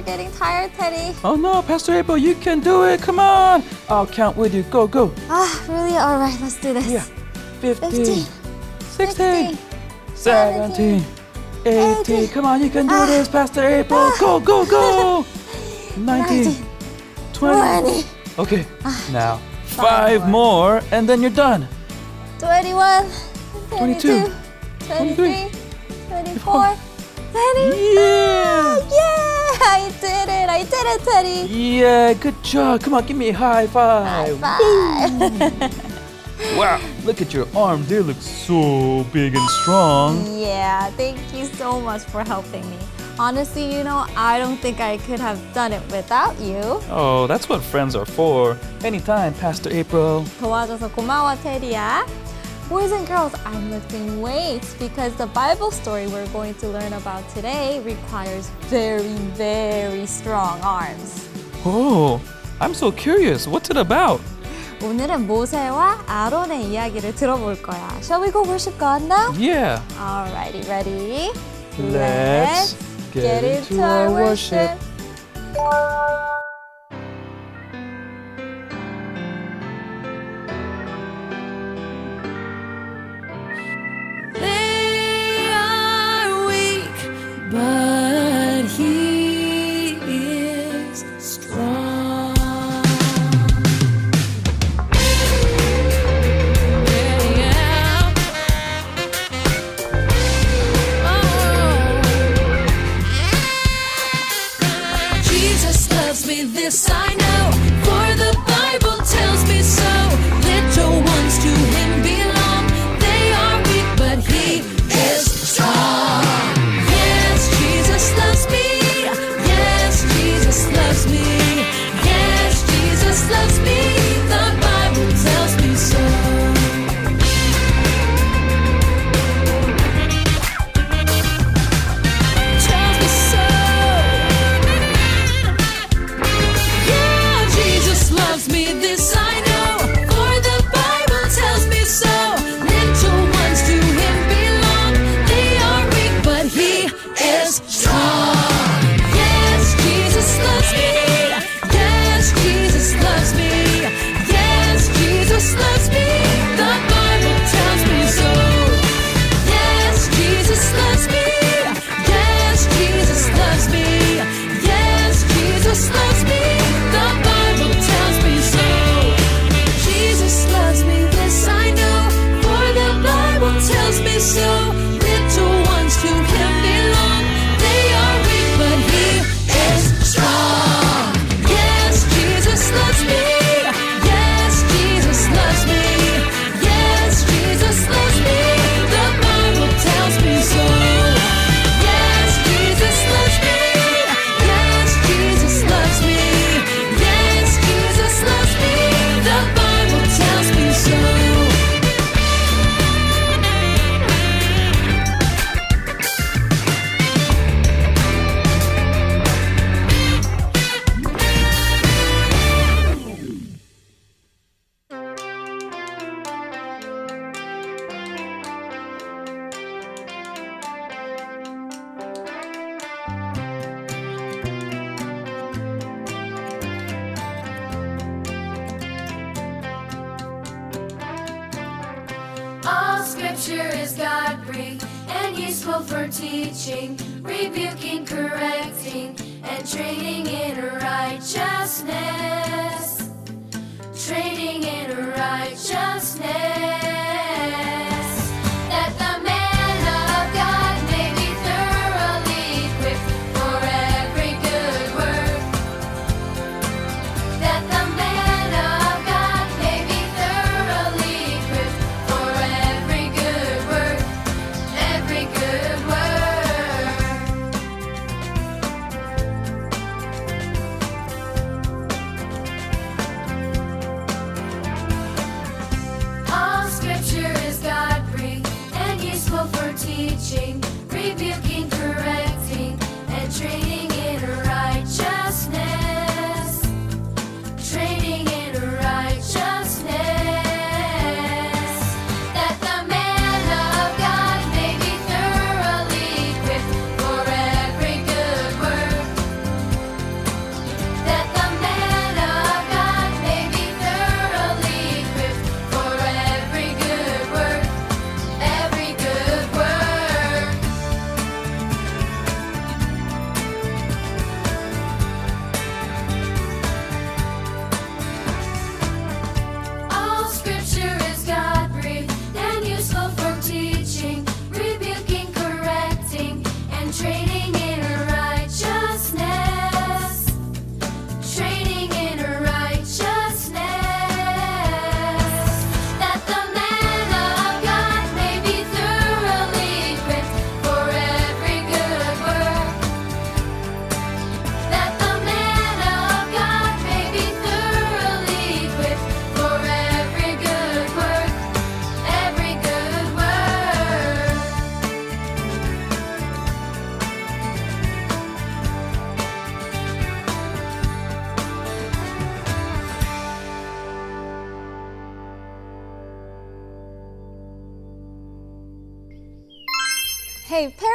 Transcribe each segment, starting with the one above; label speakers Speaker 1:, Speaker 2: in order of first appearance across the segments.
Speaker 1: are getting tired, Teddy.
Speaker 2: Oh no, Pastor Abel, you can do it. Come on. I'll count with you. Go, go.
Speaker 1: Ah, really? All right, let's do this.
Speaker 2: Yeah. 15, 16, 17, 18. Come on, you can do
Speaker 1: ah,
Speaker 2: this, Pastor April. Ah. Go, go, go. 19, 20. Okay, ah. now
Speaker 1: five,
Speaker 2: more. and then you're done.
Speaker 1: 21,
Speaker 2: 22,
Speaker 1: 23, 24, 25 did it, Teddy.
Speaker 2: Yeah, good job. Come on, give me a high five.
Speaker 1: Bye.
Speaker 2: Wow, look at your arms. They look so big and strong.
Speaker 1: yeah, thank you so much for helping me. Honestly, you know, I don't think I could have done it without you.
Speaker 2: Oh, that's what friends are for. Anytime, Pastor April.
Speaker 1: 도와줘서 고마워, 테리야. Boys and girls, I'm lifting weights because the Bible story we're going to learn about today requires very, very strong arms.
Speaker 2: Oh, I'm so curious. What's it about?
Speaker 1: 오늘은 모세와 아론의 이야기를 들어볼 거야. Shall we go worship God now?
Speaker 2: Yeah.
Speaker 1: Alrighty, ready?
Speaker 2: Let's get into our worship.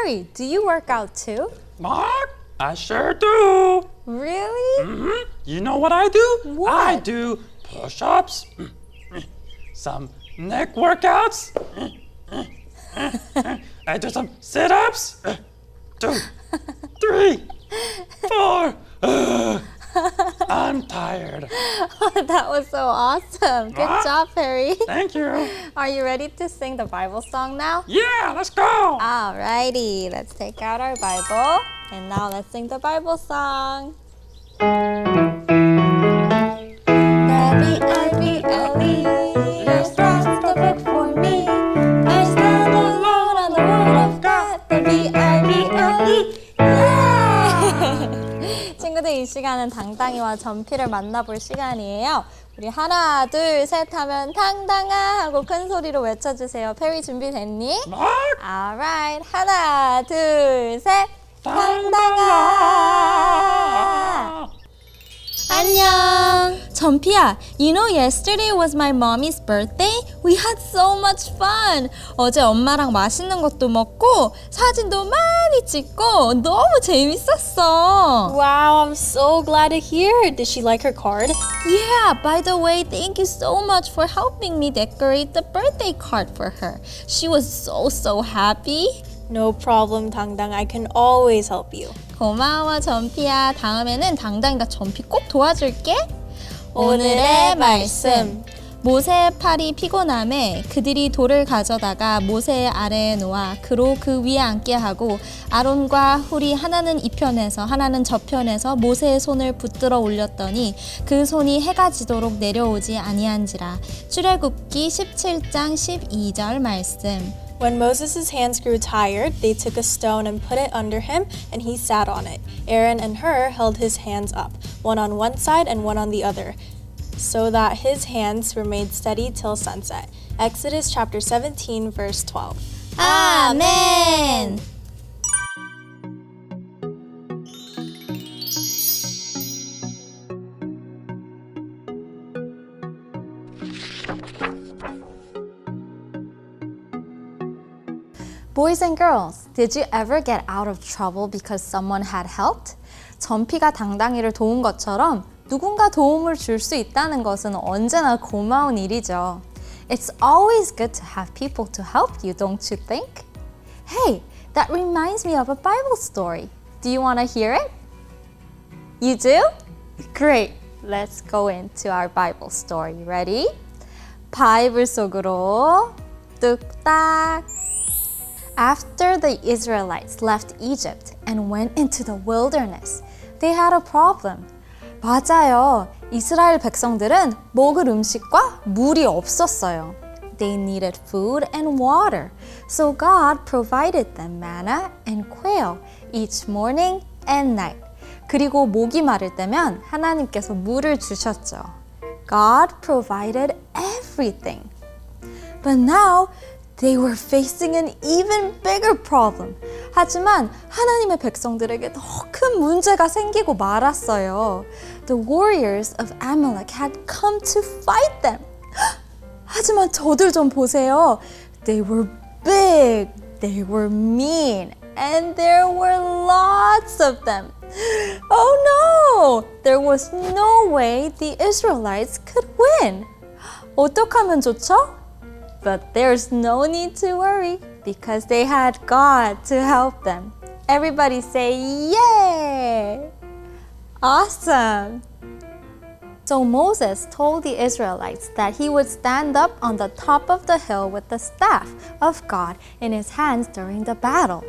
Speaker 1: Do you work out too?
Speaker 3: Mark, I sure do.
Speaker 1: Really?
Speaker 3: Mhm. You know what I do?
Speaker 1: What?
Speaker 3: I do push ups, some neck workouts, I do some sit ups. Two, three, four. I'm tired.
Speaker 1: that was so awesome. Good
Speaker 3: Ah.
Speaker 1: job, Perry.
Speaker 3: Thank you.
Speaker 1: Are you ready to sing the Bible song now?
Speaker 3: Yeah, let's go.
Speaker 1: Alrighty, let's take out our Bible and now let's sing the Bible song. 이 시간은 당당이와 전피를 만나볼 시간이에요. 우리 하나, 둘, 셋 하면 당당아 하고 큰 소리로 외쳐주세요. 페리 준비됐니? Alright, 하나, 둘, 셋.
Speaker 3: 당당아.
Speaker 1: 안녕. 전피야, you know yesterday was my mommy's birthday? We had so much fun. 어제 엄마랑 맛있는 것도 먹고 사진도 많이 찍고 너무 재밌었어.
Speaker 4: Wow, I'm so glad to hear. Did she like her card?
Speaker 1: Yeah, by the way, thank you so much for helping me decorate the birthday card for her. She was so so happy.
Speaker 4: No problem, Tangdang. I can always help you.
Speaker 1: 고마워 전피야. 다음에는 당당이가 전피 꼭 도와줄게.
Speaker 4: 오늘의 말씀.
Speaker 1: 모세의 팔이 피곤함에 그들이 돌을 가져다가 모세의 아래에 놓아 그로 그 위에 앉게 하고 아론과 훌이 하나는 이편에서 하나는 저편에서 모세의 손을 붙들어 올렸더니 그 손이 해가 지도록 내려오지 아니한지라 출애굽기 17장 12절 말씀
Speaker 4: When Moses' hands grew tired, they took a stone and put it under him, and he sat on it. Aaron and Hur held his hands up, one on one side and one on the other, so that his hands remained steady till sunset. Exodus chapter 17, verse 12.
Speaker 1: 아멘. Boys and girls, did you ever get out of trouble because someone had helped? 전피가 당당이를 도운 것처럼 누군가 도움을 줄 수 있다는 것은 언제나 고마운 일이죠. It's always good to have people to help you, don't you think? Hey, that reminds me of a Bible story. Do you want to hear it? You do? Great. Let's go into our Bible story. Ready? 바이블 속으로 뚝딱. After the Israelites left Egypt and went into the wilderness, they had a problem. 맞아요. 이스라엘 백성들은 먹을 음식과 물이 없었어요. They needed food and water. So God provided them manna and quail each morning and night. 그리고 목이 마를 때면 하나님께서 물을 주셨죠. God provided everything. But now they were facing an even bigger problem. 하지만 하나님의 백성들에게 더 큰 문제가 생기고 말았어요. The warriors of Amalek had come to fight them. 하지만 저들 좀 보세요. They were big, they were mean, and there were lots of them. Oh no! There was no way the Israelites could win. 어떡하면 좋죠? But there's no need to worry because they had God to help them. Everybody say, Yay! Awesome! So Moses told the Israelites that he would stand up on the top of the hill with the staff of God in his hands during the battle.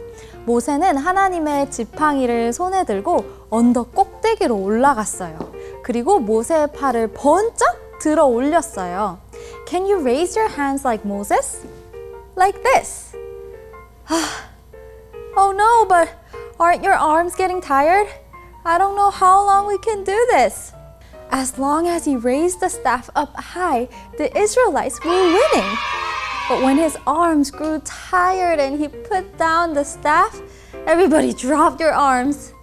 Speaker 1: 모세는 하나님의 지팡이를 손에 들고 언덕 꼭대기로 올라갔어요. 그리고 모세의 팔을 번쩍 들어 올렸어요. Can you raise your hands like Moses? Like this. oh no, but aren't your arms getting tired? I don't know how long we can do this. As long as he raised the staff up high, the Israelites were winning. But when his arms grew tired and he put down the staff, everybody dropped your arms.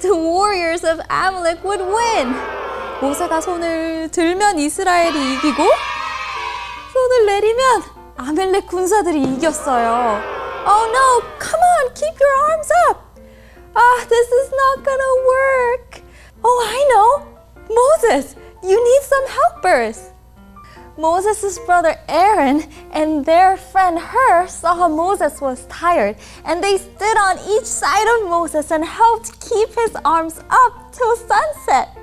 Speaker 1: The warriors of Amalek would win. 모세가 손을 들면 이스라엘이 이기고 손을 내리면 아멜렉 군사들이 이겼어요. Oh no, come on, keep your arms up. Ah, this is not gonna work. Oh, I know. Moses, you need some helpers. Moses' brother Aaron and their friend Hur saw how Moses was tired and they stood on each side of Moses and helped keep his arms up till sunset.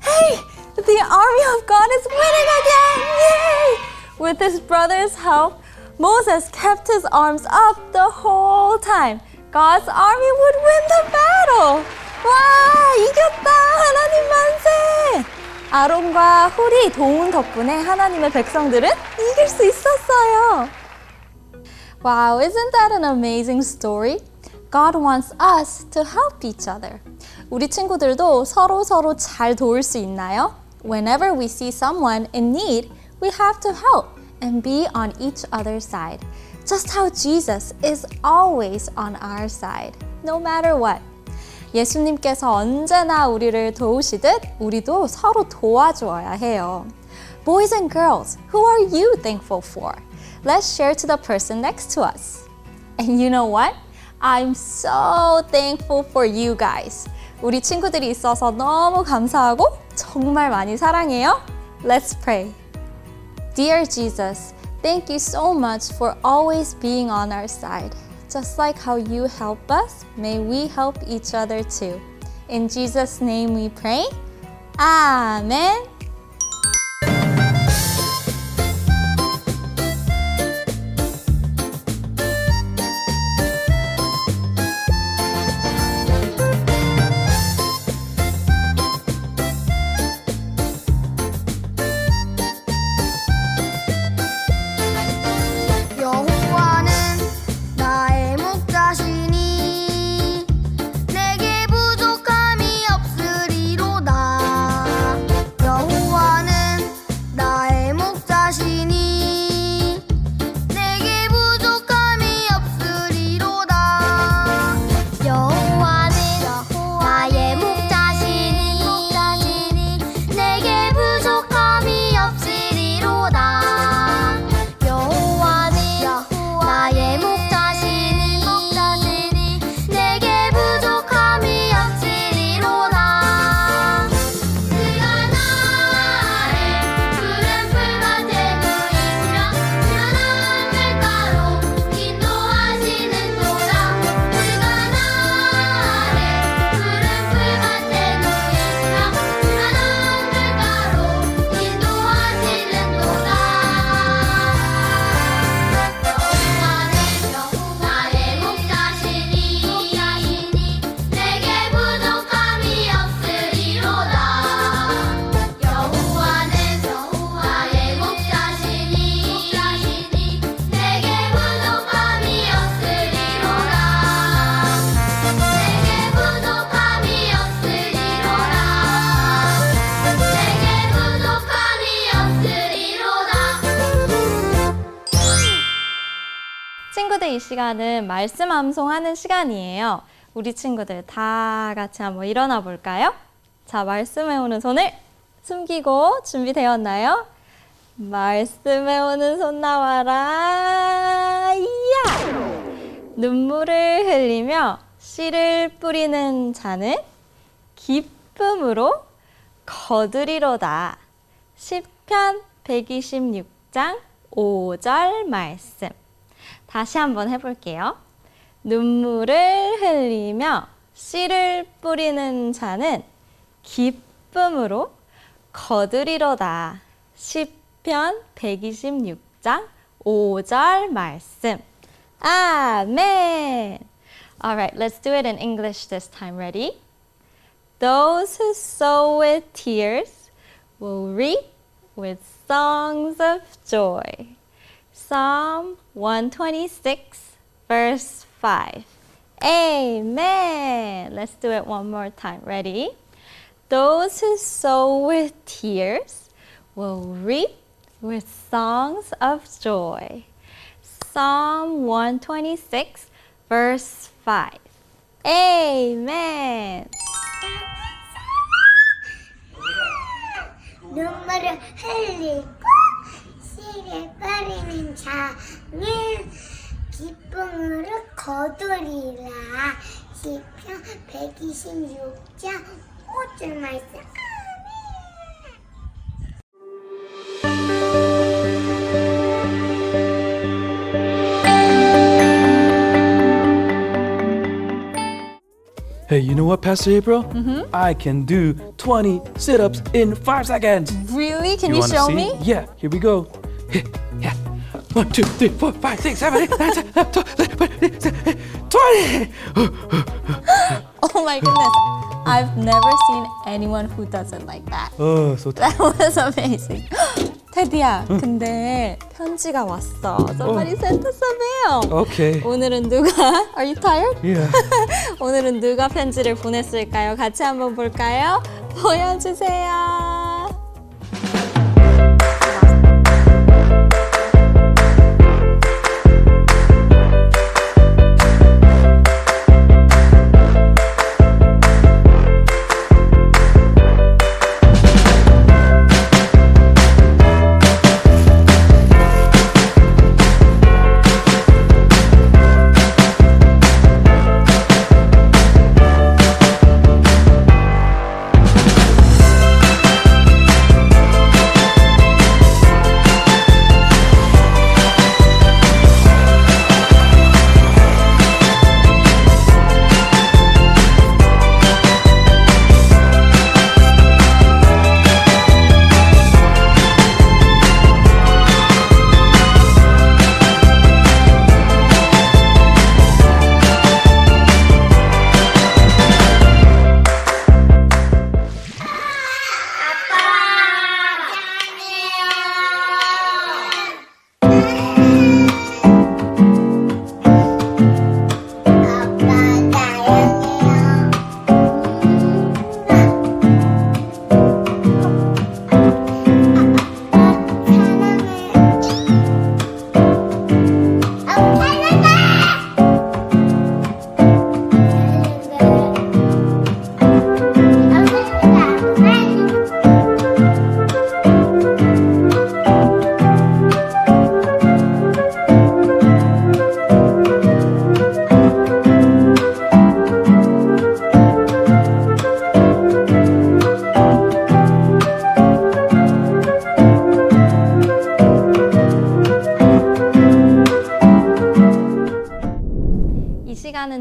Speaker 1: Hey, the army of God is winning again! Yay! With his brother's help, Moses kept his arms up the whole time. God's army would win the battle! 와, 이겼다! 하나님 만세! 아론과 훌이 도운 덕분에 하나님의 백성들은 이길 수 있었어요. Wow, isn't that an amazing story? God wants us to help each other. 우리 친구들도 서로 서로 잘 도울 수 있나요? Whenever we see someone in need, we have to help and be on each other's side. Just how Jesus is always on our side, no matter what. 예수님께서 언제나 우리를 도우시듯 우리도 서로 도와주어야 해요. Boys and girls, who are you thankful for? Let's share to the person next to us. And you know what? I'm so thankful for you guys. 우리 친구들이 있어서 너무 감사하고 정말 많이 사랑해요. Let's pray. Dear Jesus, thank you so much for always being on our side. Just like how you help us, may we help each other too. In Jesus' name we pray. Amen. 시간은 말씀 암송하는 시간이에요. 우리 친구들 다 같이 한번 일어나 볼까요? 자, 말씀에 오는 손을 숨기고 준비되었나요? 말씀에 오는 손 나와라. 이야! 눈물을 흘리며 씨를 뿌리는 자는 기쁨으로 거두리로다. 시편 126장 5절 말씀. 다시 한번 해볼게요. 눈물을 흘리며 씨를 뿌리는 자는 기쁨으로 거두리로다. 시편 126장 5절 말씀. 아멘. Alright, let's do it in English this time. Ready? Those who sow with tears will reap with songs of joy. Psalm 126, verse 5. Amen. Let's do it one more time. Ready? Those who sow with tears will reap with songs of joy. Psalm 126, verse 5. Amen.
Speaker 5: 눈 물을 흘리고 씨를 뿌리는 자는 기쁨으로 거두리라 시편 126장 5절 말씀
Speaker 2: Hey, you know what, Pastor April? Mm-hmm. I can do 20 sit ups in five seconds.
Speaker 1: Really? Can you,
Speaker 2: wanna
Speaker 1: show
Speaker 2: see?
Speaker 1: me?
Speaker 2: Yeah, here we go. Yeah. One, two, three, four, five, six, seven, eight, nine, ten, eleven, twelve, thirteen, fourteen, fifteen, twenty.
Speaker 1: Oh my goodness. I've never seen anyone who does it like that.
Speaker 2: Oh, so tired.
Speaker 1: That was amazing. 테디야, 근데 편지가 왔어. Somebody sent us a mail.
Speaker 2: Okay.
Speaker 1: 오늘은 누가? Are you tired?
Speaker 2: Yeah.
Speaker 1: 오늘은 누가 편지를 보냈을까요? 같이 한번 볼까요? 보여주세요.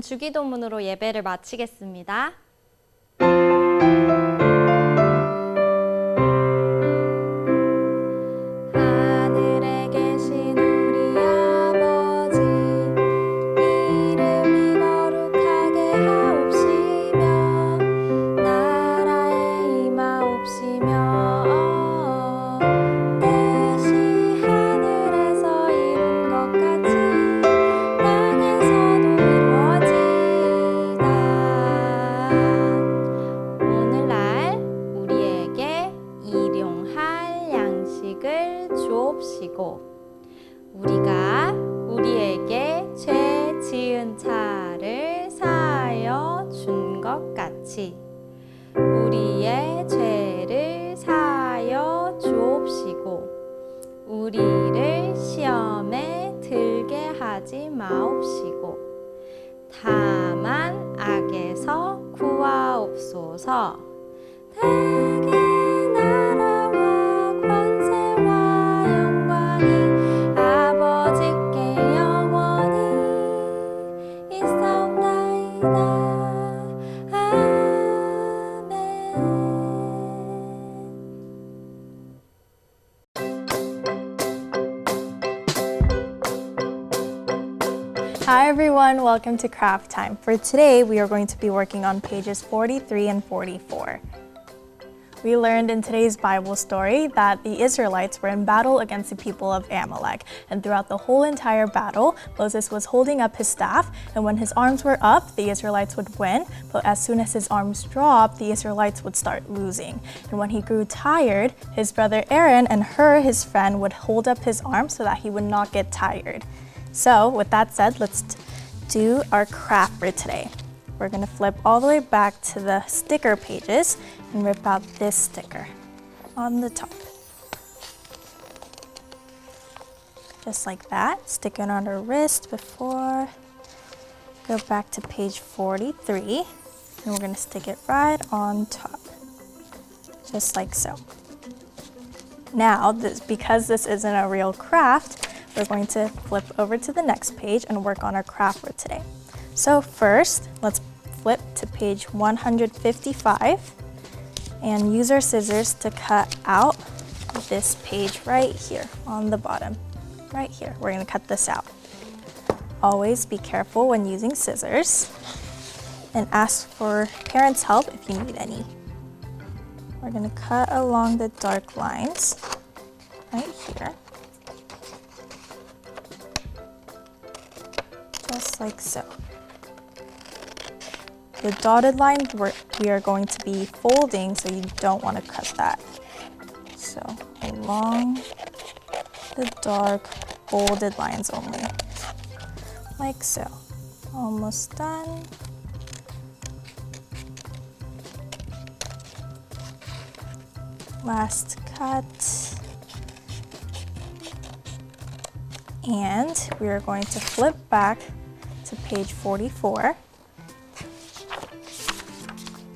Speaker 1: 주기도문으로 예배를 마치겠습니다. 구하옵소서
Speaker 4: everyone, welcome to Craft Time. For today, we are going to be working on pages 43 and 44. We learned in today's Bible story that the Israelites were in battle against the people of Amalek, and throughout the whole entire battle, Moses was holding up his staff, and when his arms were up, the Israelites would win, but as soon as his arms dropped, the Israelites would start losing. And when he grew tired, his brother Aaron and Hur, his friend, would hold up his arms so that he would not get tired. So, with that said, let's do our craft for today. We're gonna flip all the way back to the sticker pages and rip out this sticker on the top. just like that. Stick it on her wrist before. Go back to page 43, and we're gonna stick it right on top, just like so. Now, this, because this isn't a real craft, we're going to flip over to the next page and work on our craft for today. So first, let's flip to page 155 and use our scissors to cut out this page right here on the bottom. Right here, we're gonna cut this out. Always be careful when using scissors and ask for parents' help if you need any. We're gonna cut along the dark lines right here. Just like so. The dotted line we're, going to be folding, so you don't want to cut that. So along the dark bolded lines only, like so. Almost done. Last cut. And we are going to flip back to page 44.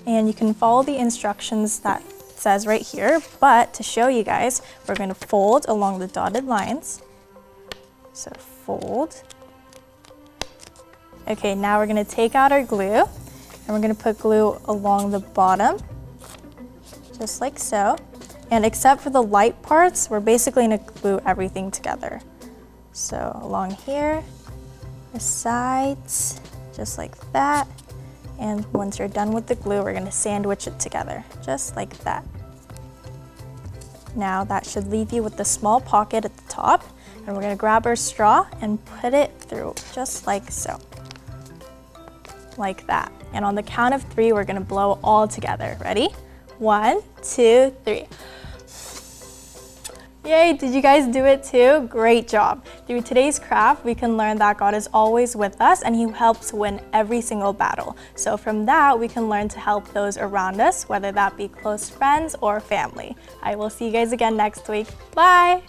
Speaker 4: And you can follow the instructions that says right here, but to show you guys, we're going to fold along the dotted lines. So fold. Okay, now we're going to take out our glue and we're going to put glue along the bottom, just like so. And except for the light parts, we're basically to glue everything together. So along here, the sides, just like that. And once you're done with the glue, we're gonna sandwich it together, just like that. Now that should leave you with the small pocket at the top. And we're gonna grab our straw and put it through, just like so. Like that. And on the count of three, we're gonna blow all together. Ready? One, two, three. Yay, did you guys do it too? Great job. Through today's craft, we can learn that God is always with us and He helps win every single battle. So, from that, we can learn to help those around us, whether that be close friends or family. I will see you guys again next week. Bye!